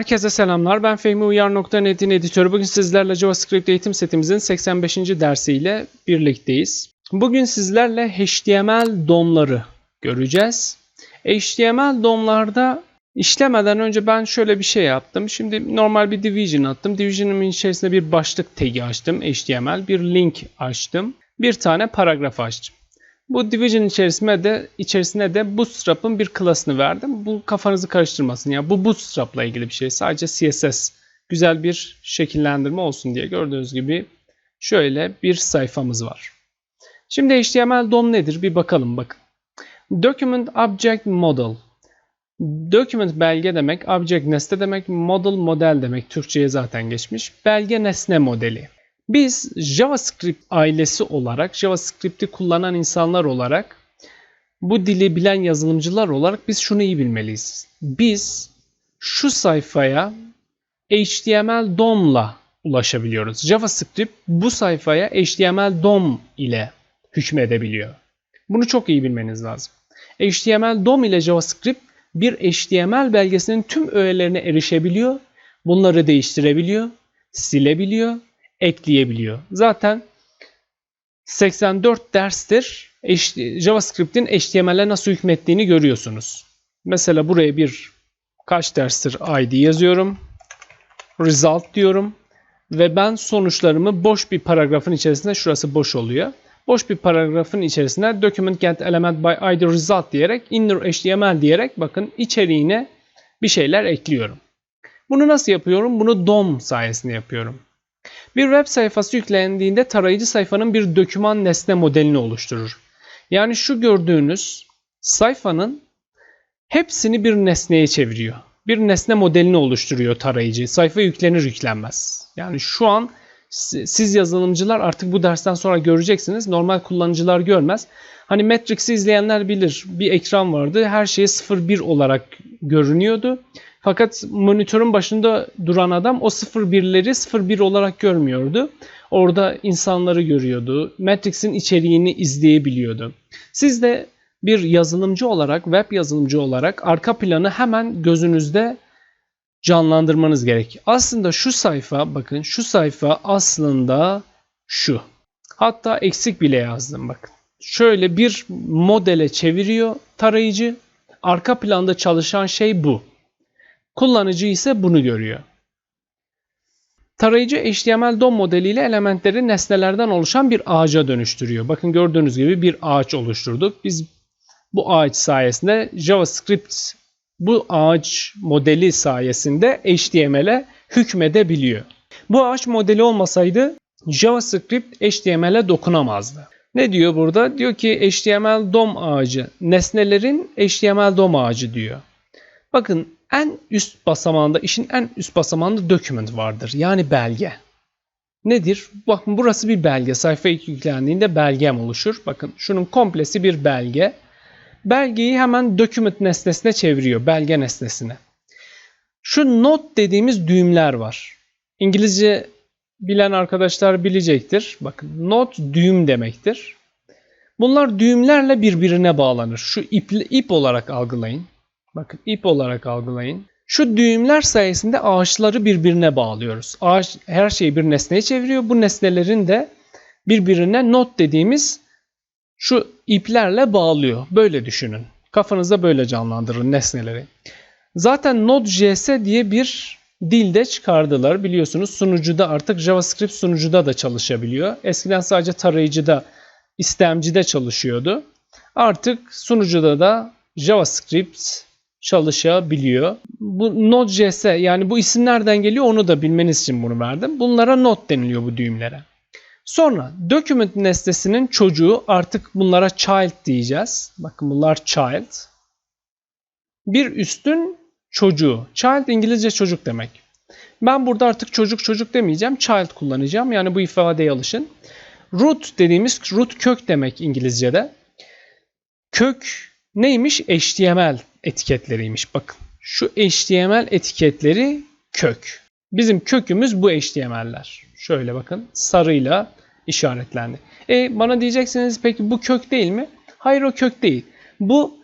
Herkese selamlar. Ben Fehmi Uyar.net'in editörü. Bugün sizlerle JavaScript eğitim setimizin 85. dersiyle birlikteyiz. Bugün sizlerle HTML DOM'ları göreceğiz. HTML DOM'larda işlemeden önce ben şöyle bir şey yaptım. Şimdi normal bir division attım. Division'ın içerisinde bir başlık tagi açtım. HTML. Bir link açtım. Bir tane paragraf açtım. Bu division içerisine de içerisine de Bootstrap'ın bir klasını verdim. Bu kafanızı karıştırmasın. Yani bu Bootstrap'la ilgili bir şey. Sadece CSS güzel bir şekillendirme olsun diye gördüğünüz gibi şöyle bir sayfamız var. Şimdi HTML DOM nedir? Bir bakalım bakın. Document Object Model. Document belge demek, object nesne demek, model model demek. Türkçe'ye zaten geçmiş. Belge nesne modeli. Biz JavaScript ailesi olarak, JavaScript'i kullanan insanlar olarak, bu dili bilen yazılımcılar olarak biz şunu iyi bilmeliyiz. Biz şu sayfaya HTML DOM'la ulaşabiliyoruz. JavaScript bu sayfaya HTML DOM ile hükmedebiliyor. Bunu çok iyi bilmeniz lazım. HTML DOM ile JavaScript bir HTML belgesinin tüm öğelerine erişebiliyor. Bunları değiştirebiliyor, silebiliyor ekleyebiliyor. Zaten 84 derstir JavaScript'in HTML'e nasıl hükmettiğini görüyorsunuz. Mesela buraya bir kaç derstir ID yazıyorum. Result diyorum. Ve ben sonuçlarımı boş bir paragrafın içerisinde şurası boş oluyor. Boş bir paragrafın içerisine document get element by id result diyerek inner html diyerek bakın içeriğine bir şeyler ekliyorum. Bunu nasıl yapıyorum? Bunu DOM sayesinde yapıyorum. Bir web sayfası yüklendiğinde tarayıcı sayfanın bir döküman nesne modelini oluşturur. Yani şu gördüğünüz sayfanın hepsini bir nesneye çeviriyor. Bir nesne modelini oluşturuyor tarayıcı. Sayfa yüklenir yüklenmez. Yani şu an siz yazılımcılar artık bu dersten sonra göreceksiniz. Normal kullanıcılar görmez. Hani Matrix'i izleyenler bilir. Bir ekran vardı. Her şey 0-1 olarak görünüyordu. Fakat monitörün başında duran adam o 0-1'leri 0-1 olarak görmüyordu. Orada insanları görüyordu. Matrix'in içeriğini izleyebiliyordu. Siz de bir yazılımcı olarak, web yazılımcı olarak arka planı hemen gözünüzde canlandırmanız gerek. Aslında şu sayfa, bakın şu sayfa aslında şu. Hatta eksik bile yazdım bakın. Şöyle bir modele çeviriyor tarayıcı. Arka planda çalışan şey bu. Kullanıcı ise bunu görüyor. Tarayıcı HTML DOM modeliyle elementleri nesnelerden oluşan bir ağaca dönüştürüyor. Bakın gördüğünüz gibi bir ağaç oluşturduk. Biz bu ağaç sayesinde JavaScript bu ağaç modeli sayesinde HTML'e hükmedebiliyor. Bu ağaç modeli olmasaydı JavaScript HTML'e dokunamazdı. Ne diyor burada? Diyor ki HTML DOM ağacı, nesnelerin HTML DOM ağacı diyor. Bakın en üst basamağında, işin en üst basamağında document vardır. Yani belge. Nedir? Bakın burası bir belge. Sayfa ilk yüklendiğinde belgem oluşur. Bakın şunun komplesi bir belge. Belgeyi hemen document nesnesine çeviriyor. Belge nesnesine. Şu not dediğimiz düğümler var. İngilizce bilen arkadaşlar bilecektir. Bakın not düğüm demektir. Bunlar düğümlerle birbirine bağlanır. Şu ip, ip olarak algılayın. Bakın ip olarak algılayın. Şu düğümler sayesinde ağaçları birbirine bağlıyoruz. Ağaç her şeyi bir nesneye çeviriyor. Bu nesnelerin de birbirine not dediğimiz şu iplerle bağlıyor. Böyle düşünün. Kafanızda böyle canlandırın nesneleri. Zaten Node.js diye bir dilde çıkardılar. Biliyorsunuz sunucuda artık JavaScript sunucuda da çalışabiliyor. Eskiden sadece tarayıcıda, istemcide çalışıyordu. Artık sunucuda da JavaScript çalışabiliyor. Bu Node.js yani bu isim nereden geliyor onu da bilmeniz için bunu verdim. Bunlara node deniliyor bu düğümlere. Sonra document nesnesinin çocuğu artık bunlara child diyeceğiz. Bakın bunlar child. Bir üstün çocuğu. Child İngilizce çocuk demek. Ben burada artık çocuk çocuk demeyeceğim. Child kullanacağım. Yani bu ifadeye alışın. Root dediğimiz root kök demek İngilizce'de. Kök neymiş? HTML etiketleriymiş. Bakın şu HTML etiketleri kök. Bizim kökümüz bu HTML'ler. Şöyle bakın sarıyla işaretlendi. E bana diyeceksiniz peki bu kök değil mi? Hayır o kök değil. Bu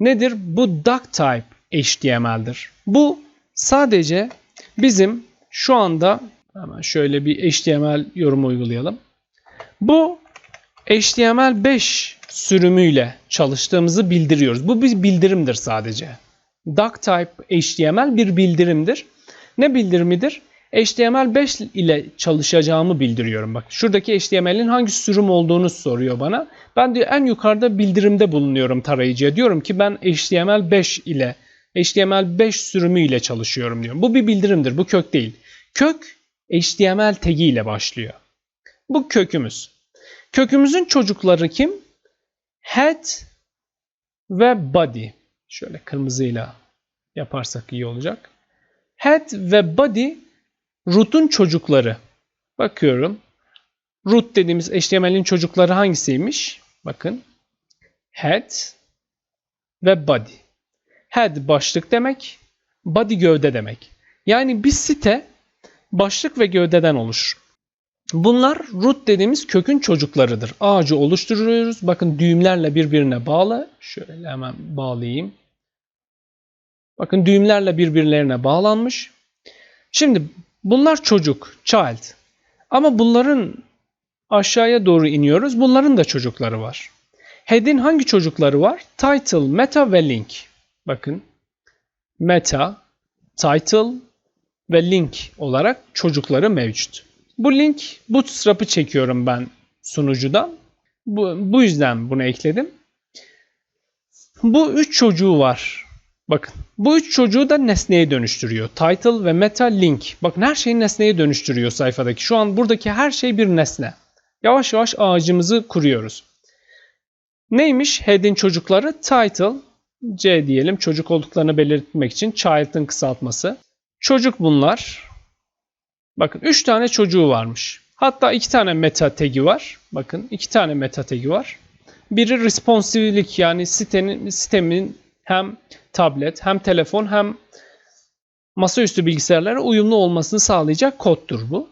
nedir? Bu duck type HTML'dir. Bu sadece bizim şu anda hemen şöyle bir HTML yorumu uygulayalım. Bu HTML5 sürümüyle çalıştığımızı bildiriyoruz. Bu bir bildirimdir sadece. Doctype HTML bir bildirimdir. Ne bildirimidir? HTML5 ile çalışacağımı bildiriyorum. Bak şuradaki HTML'in hangi sürüm olduğunu soruyor bana. Ben diyor en yukarıda bildirimde bulunuyorum tarayıcıya. Diyorum ki ben HTML5 ile HTML5 sürümü ile çalışıyorum diyorum. Bu bir bildirimdir. Bu kök değil. Kök HTML tagi ile başlıyor. Bu kökümüz. Kökümüzün çocukları kim? Head ve body. Şöyle kırmızıyla yaparsak iyi olacak. Head ve body root'un çocukları. Bakıyorum. Root dediğimiz HTML'in çocukları hangisiymiş? Bakın. Head ve body. Head başlık demek, body gövde demek. Yani bir site başlık ve gövdeden oluşur. Bunlar root dediğimiz kökün çocuklarıdır. Ağacı oluşturuyoruz. Bakın düğümlerle birbirine bağlı. Şöyle hemen bağlayayım. Bakın düğümlerle birbirlerine bağlanmış. Şimdi bunlar çocuk, child. Ama bunların aşağıya doğru iniyoruz. Bunların da çocukları var. Head'in hangi çocukları var? Title, meta ve link. Bakın. Meta, title ve link olarak çocukları mevcut. Bu link bootstrap'ı çekiyorum ben sunucudan. Bu, bu yüzden bunu ekledim. Bu üç çocuğu var. Bakın bu üç çocuğu da nesneye dönüştürüyor. Title ve meta link. Bakın her şeyi nesneye dönüştürüyor sayfadaki. Şu an buradaki her şey bir nesne. Yavaş yavaş ağacımızı kuruyoruz. Neymiş head'in çocukları? Title, C diyelim çocuk olduklarını belirtmek için child'ın kısaltması. Çocuk bunlar. Bakın 3 tane çocuğu varmış. Hatta 2 tane meta tag'i var. Bakın 2 tane meta tag'i var. Biri responsive'lik yani sitenin sistemin hem tablet hem telefon hem masaüstü bilgisayarlara uyumlu olmasını sağlayacak koddur bu.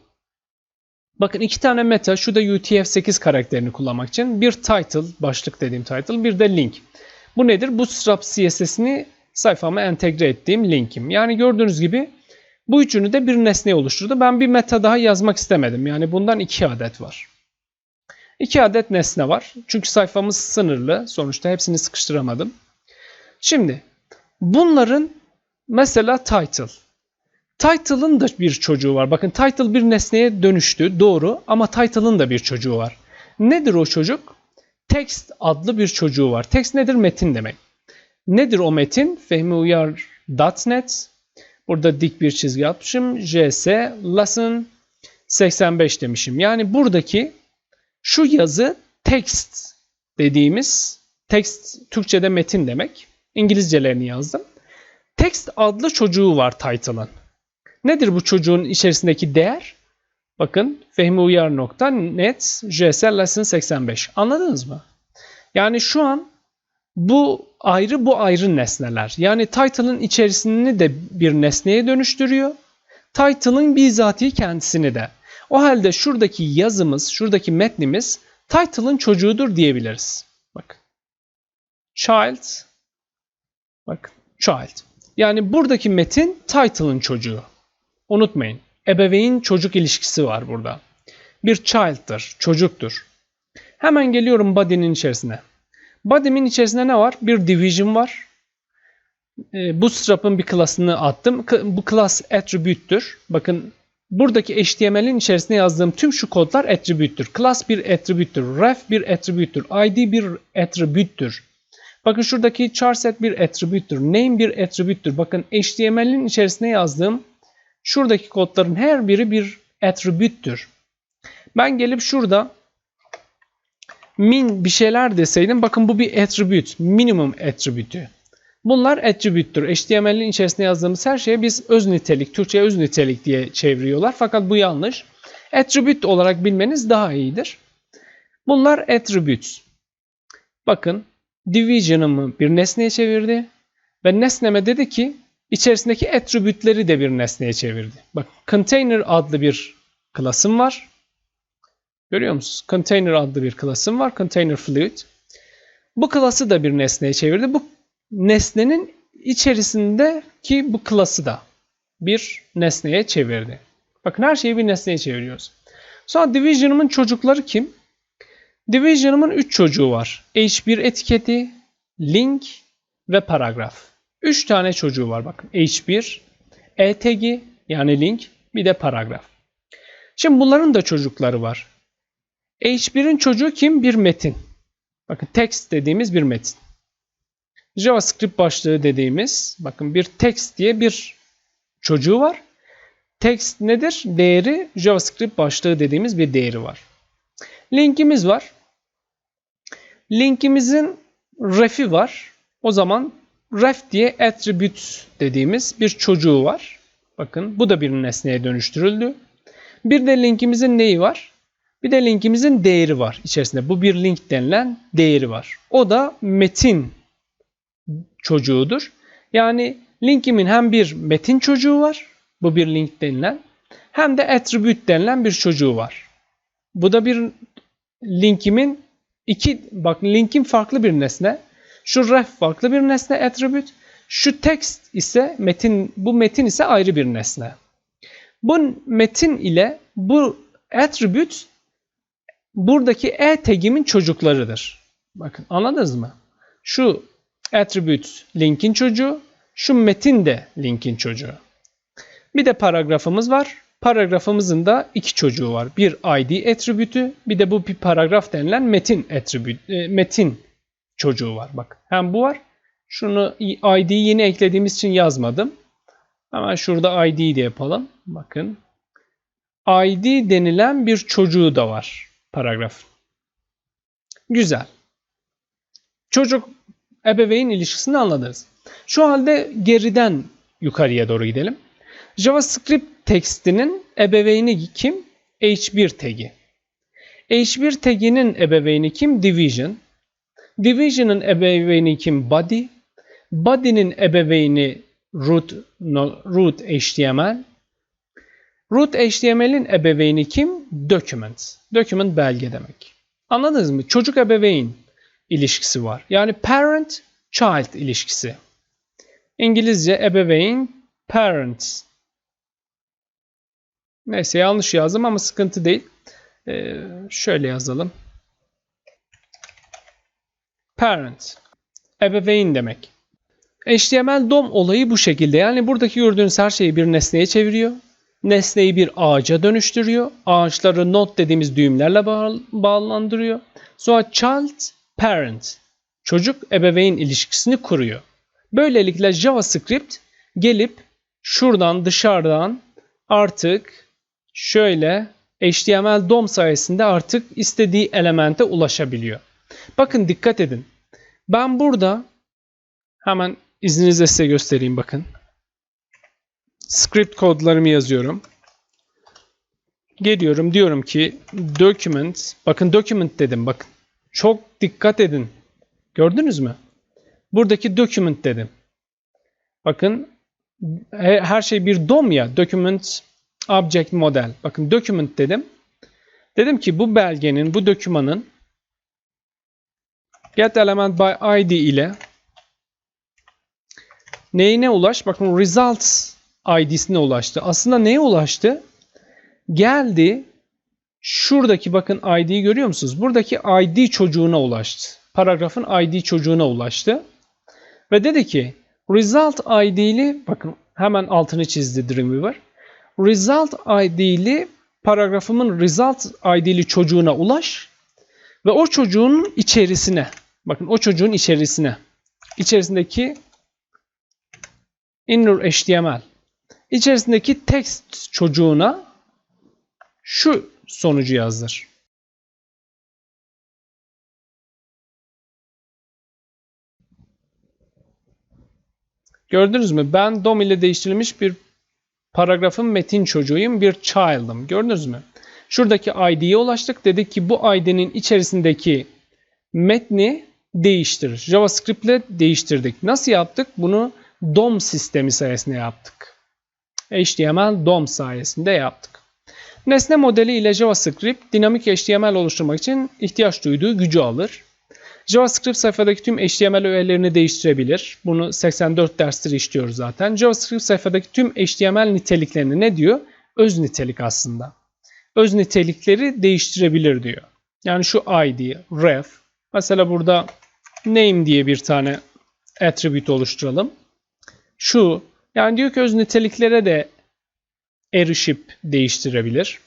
Bakın iki tane meta, şu da UTF-8 karakterini kullanmak için. Bir title, başlık dediğim title, bir de link. Bu nedir? Bootstrap CSS'ini sayfama entegre ettiğim linkim. Yani gördüğünüz gibi bu üçünü de bir nesne oluşturdu. Ben bir meta daha yazmak istemedim. Yani bundan iki adet var. İki adet nesne var. Çünkü sayfamız sınırlı. Sonuçta hepsini sıkıştıramadım. Şimdi bunların mesela title. Title'ın da bir çocuğu var. Bakın title bir nesneye dönüştü. Doğru ama title'ın da bir çocuğu var. Nedir o çocuk? Text adlı bir çocuğu var. Text nedir? Metin demek. Nedir o metin? Fehmi Uyar.net Burada dik bir çizgi yapmışım. JS lesson 85 demişim. Yani buradaki şu yazı text dediğimiz text Türkçe'de metin demek. İngilizcelerini yazdım. Text adlı çocuğu var title'ın. Nedir bu çocuğun içerisindeki değer? Bakın fehmiuyar.net JS lesson 85. Anladınız mı? Yani şu an bu ayrı bu ayrı nesneler. Yani title'ın içerisini de bir nesneye dönüştürüyor. Title'ın bizatihi kendisini de. O halde şuradaki yazımız, şuradaki metnimiz title'ın çocuğudur diyebiliriz. Bak. Child. Bak. Child. Yani buradaki metin title'ın çocuğu. Unutmayın. Ebeveyn çocuk ilişkisi var burada. Bir child'dır, çocuktur. Hemen geliyorum body'nin içerisine. Body'min içerisinde ne var? Bir division var. E, Bootstrap'ın bir klasını attım. Bu class attribute'tür. Bakın buradaki HTML'in içerisine yazdığım tüm şu kodlar attribute'tür. Class bir attribute'tür. Ref bir attribute'tür. ID bir attribute'tür. Bakın şuradaki charset bir attribute'tür. Name bir attribute'tür. Bakın HTML'in içerisine yazdığım şuradaki kodların her biri bir attribute'tür. Ben gelip şurada min bir şeyler deseydim bakın bu bir attribute, minimum attribute'ü. Bunlar attribute'tür. HTML'in içerisinde yazdığımız her şeye biz öz nitelik, Türkçe öz nitelik diye çeviriyorlar. Fakat bu yanlış. Attribute olarak bilmeniz daha iyidir. Bunlar attributes. Bakın division'ımı bir nesneye çevirdi ve nesneme dedi ki içerisindeki attribute'leri de bir nesneye çevirdi. Bak container adlı bir klasım var. Görüyor musunuz? Container adlı bir klasım var. Container fluid. Bu klası da bir nesneye çevirdi. Bu nesnenin içerisindeki bu klası da. bir nesneye çevirdi. Bakın her şeyi bir nesneye çeviriyoruz. Sonra Division'ımın çocukları kim? Division'ımın 3 çocuğu var. H1 etiketi, link ve paragraf. 3 tane çocuğu var bakın. H1, E tagi yani link bir de paragraf. Şimdi bunların da çocukları var. H1'in çocuğu kim? Bir metin. Bakın text dediğimiz bir metin. JavaScript başlığı dediğimiz bakın bir text diye bir çocuğu var. Text nedir? Değeri JavaScript başlığı dediğimiz bir değeri var. Linkimiz var. Linkimizin ref'i var. O zaman ref diye attribute dediğimiz bir çocuğu var. Bakın bu da bir nesneye dönüştürüldü. Bir de linkimizin neyi var? Bir de linkimizin değeri var içerisinde. Bu bir link denilen değeri var. O da metin çocuğudur. Yani linkimin hem bir metin çocuğu var. Bu bir link denilen. Hem de attribute denilen bir çocuğu var. Bu da bir linkimin iki bak linkin farklı bir nesne. Şu ref farklı bir nesne attribute. Şu text ise metin bu metin ise ayrı bir nesne. Bu metin ile bu attribute buradaki e tagimin çocuklarıdır. Bakın anladınız mı? Şu attribute linkin çocuğu, şu metin de linkin çocuğu. Bir de paragrafımız var. Paragrafımızın da iki çocuğu var. Bir ID attribute'ü, bir de bu bir paragraf denilen metin attribute, e, metin çocuğu var. Bak hem bu var. Şunu ID'yi yeni eklediğimiz için yazmadım. Hemen şurada ID de yapalım. Bakın. ID denilen bir çocuğu da var paragraf. Güzel. Çocuk ebeveyn ilişkisini anladınız. Şu halde geriden yukarıya doğru gidelim. JavaScript tekstinin ebeveyni kim? H1 tagi. H1 taginin ebeveyni kim? Division. Division'ın ebeveyni kim? Body. Body'nin ebeveyni root, no, root HTML. Root HTML'in ebeveyni kim? Document. Document belge demek. Anladınız mı? Çocuk ebeveyn ilişkisi var. Yani parent child ilişkisi. İngilizce ebeveyn parent. Neyse yanlış yazdım ama sıkıntı değil. Ee, şöyle yazalım. Parent. Ebeveyn demek. HTML DOM olayı bu şekilde. Yani buradaki gördüğünüz her şeyi bir nesneye çeviriyor. Nesneyi bir ağaca dönüştürüyor. Ağaçları node dediğimiz düğümlerle bağ bağlandırıyor. Sonra child, parent. Çocuk ebeveyn ilişkisini kuruyor. Böylelikle JavaScript gelip şuradan dışarıdan artık şöyle HTML DOM sayesinde artık istediği elemente ulaşabiliyor. Bakın dikkat edin. Ben burada hemen izninizle size göstereyim bakın. Script kodlarımı yazıyorum. Geliyorum diyorum ki document bakın document dedim bakın. Çok dikkat edin. Gördünüz mü? Buradaki document dedim. Bakın her şey bir DOM ya. Document Object Model. Bakın document dedim. Dedim ki bu belgenin, bu dokümanın get element by id ile neyine ulaş? Bakın results id'sine ulaştı. Aslında neye ulaştı? Geldi şuradaki bakın id'yi görüyor musunuz? Buradaki id çocuğuna ulaştı. Paragrafın id çocuğuna ulaştı. Ve dedi ki result id'li bakın hemen altını çizdi Dreamweaver. Result id'li paragrafımın result id'li çocuğuna ulaş ve o çocuğun içerisine bakın o çocuğun içerisine içerisindeki inner HTML içerisindeki text çocuğuna şu sonucu yazdır. Gördünüz mü? Ben DOM ile değiştirilmiş bir paragrafın metin çocuğuyum, bir child'ım. Gördünüz mü? Şuradaki ID'ye ulaştık. Dedik ki bu ID'nin içerisindeki metni değiştirir. JavaScript ile değiştirdik. Nasıl yaptık? Bunu DOM sistemi sayesinde yaptık. HTML DOM sayesinde yaptık. Nesne modeli ile JavaScript dinamik HTML oluşturmak için ihtiyaç duyduğu gücü alır. JavaScript sayfadaki tüm HTML öğelerini değiştirebilir. Bunu 84 derstir işliyoruz zaten. JavaScript sayfadaki tüm HTML niteliklerini ne diyor? Öz nitelik aslında. Öz nitelikleri değiştirebilir diyor. Yani şu ID, ref. Mesela burada name diye bir tane attribute oluşturalım. Şu yani diyor ki öz niteliklere de erişip değiştirebilir.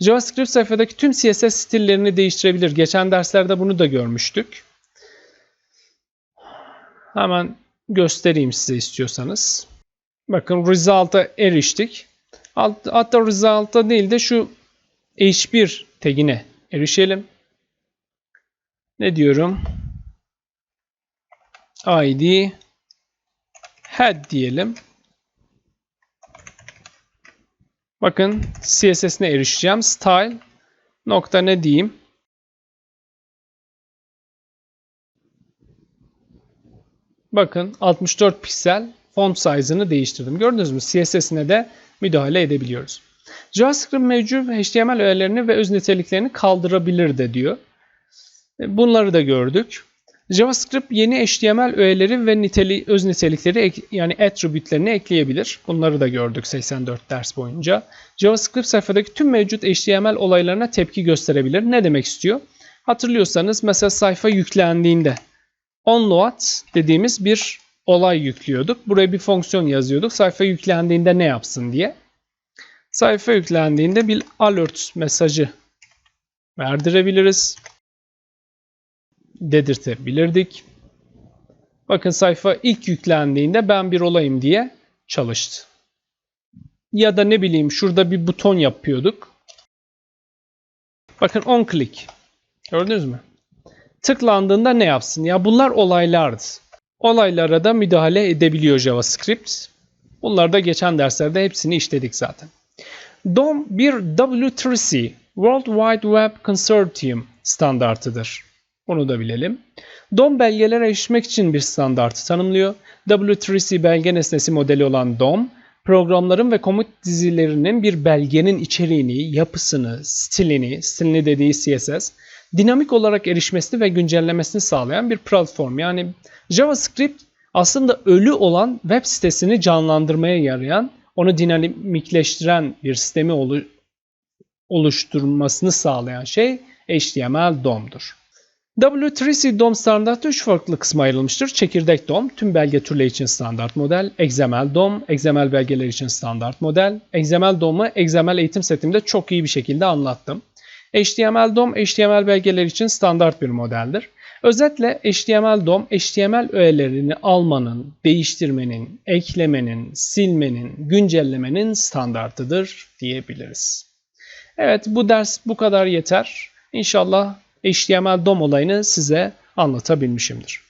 JavaScript sayfadaki tüm CSS stillerini değiştirebilir. Geçen derslerde bunu da görmüştük. Hemen göstereyim size istiyorsanız. Bakın result'a eriştik. Hatta result'a değil de şu h1 tagine erişelim. Ne diyorum? id head diyelim. Bakın CSS'ine erişeceğim. Style nokta ne diyeyim? Bakın 64 piksel font size'ını değiştirdim. Gördünüz mü? CSS'ine de müdahale edebiliyoruz. JavaScript mevcut HTML öğelerini ve öz niteliklerini kaldırabilir de diyor. Bunları da gördük. JavaScript yeni HTML öğeleri ve niteli, öz nitelikleri yani attribute'lerini ekleyebilir. Bunları da gördük 84 ders boyunca. JavaScript sayfadaki tüm mevcut HTML olaylarına tepki gösterebilir. Ne demek istiyor? Hatırlıyorsanız mesela sayfa yüklendiğinde onload dediğimiz bir olay yüklüyorduk. Buraya bir fonksiyon yazıyorduk. Sayfa yüklendiğinde ne yapsın diye. Sayfa yüklendiğinde bir alert mesajı verdirebiliriz dedirtebilirdik. Bakın sayfa ilk yüklendiğinde ben bir olayım diye çalıştı. Ya da ne bileyim şurada bir buton yapıyorduk. Bakın on click. Gördünüz mü? Tıklandığında ne yapsın? Ya bunlar olaylardı. Olaylara da müdahale edebiliyor JavaScript. Bunlar da geçen derslerde hepsini işledik zaten. DOM bir W3C World Wide Web Consortium standartıdır. Onu da bilelim. DOM belgelere erişmek için bir standartı tanımlıyor. W3C belge nesnesi modeli olan DOM, programların ve komut dizilerinin bir belgenin içeriğini, yapısını, stilini, stilini dediği CSS, dinamik olarak erişmesini ve güncellemesini sağlayan bir platform. Yani JavaScript aslında ölü olan web sitesini canlandırmaya yarayan, onu dinamikleştiren bir sistemi oluşturmasını sağlayan şey HTML DOM'dur. W3C DOM standartı 3 farklı kısma ayrılmıştır. Çekirdek DOM, tüm belge türleri için standart model, XML DOM, XML belgeler için standart model. XML DOM'u XML eğitim setimde çok iyi bir şekilde anlattım. HTML DOM, HTML belgeler için standart bir modeldir. Özetle HTML DOM, HTML öğelerini almanın, değiştirmenin, eklemenin, silmenin, güncellemenin standartıdır diyebiliriz. Evet bu ders bu kadar yeter. İnşallah HTML DOM olayını size anlatabilmişimdir.